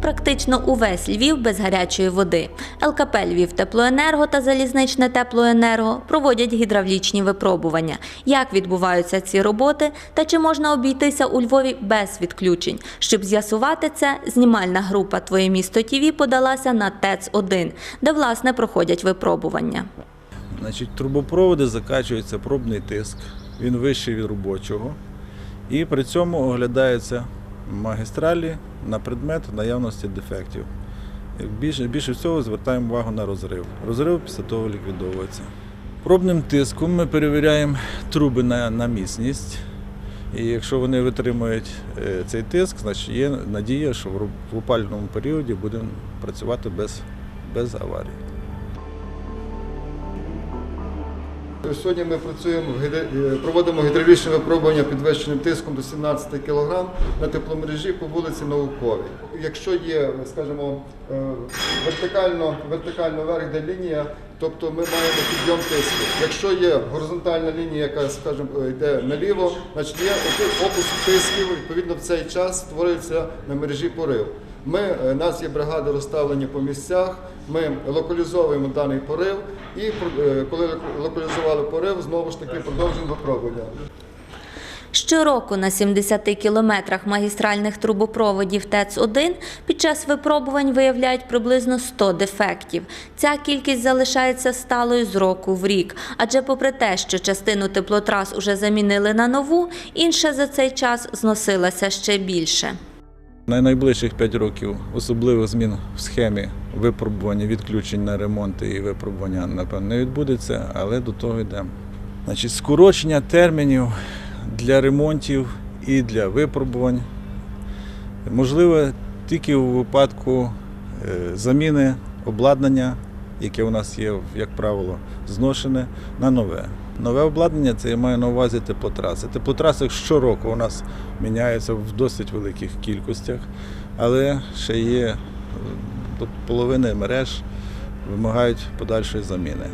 практично увесь Львів без гарячої води. ЛКП Львів Теплоенерго та Залізничне Теплоенерго проводять гідравлічні випробування. Як відбуваються ці роботи та чи можна обійтися у Львові без відключень? Щоб з'ясувати це, знімальна група Твоє місто ТІВІ подалася на ТЕЦ 1 де власне проходять випробування. Значить, трубопроводи закачується пробний тиск, він вищий від робочого. І при цьому оглядаються магістралі на предмет наявності дефектів. Більше, більше всього звертаємо увагу на розрив. Розрив після того ліквідовується. Пробним тиском ми перевіряємо труби на, на міцність. І якщо вони витримують е, цей тиск, значить є надія, що в опалювальному періоді будемо працювати без, без аварій. Сьогодні ми працюємо е, проводимо гідравлічне випробування підвищеним тиском до 17 кг на тепломережі по вулиці Науковій. Якщо є, скажімо, е, вертикально, вертикально вверх, де лінія, тобто ми маємо підйом тиску. Якщо є горизонтальна лінія, яка, скажімо, е, йде наліво, значить є опуск тисків. Відповідно, в цей час створюється на мережі порив. Ми, е, у нас є бригади розставлені по місцях, ми локалізовуємо даний порив і е, коли локалізували порив, знову ж таки продовжуємо випробування. Щороку на 70 кілометрах магістральних трубопроводів ТЕЦ-1 під час випробувань виявляють приблизно 100 дефектів. Ця кількість залишається сталою з року в рік, адже попри те, що частину теплотрас уже замінили на нову, інша за цей час зносилася ще більше. На найближчих 5 років особливих змін в схемі випробування відключень на ремонти і випробування, напевно, не відбудеться, але до того йдемо. Значить, скорочення термінів для ремонтів і для випробувань можливе тільки у випадку е, заміни обладнання, яке у нас є, як правило, зношене, на нове. Нове обладнання це я маю на увазі теплотраси. Теплотраси щороку у нас міняються в досить великих кількостях, але ще є е, до половини мереж вимагають подальшої заміни.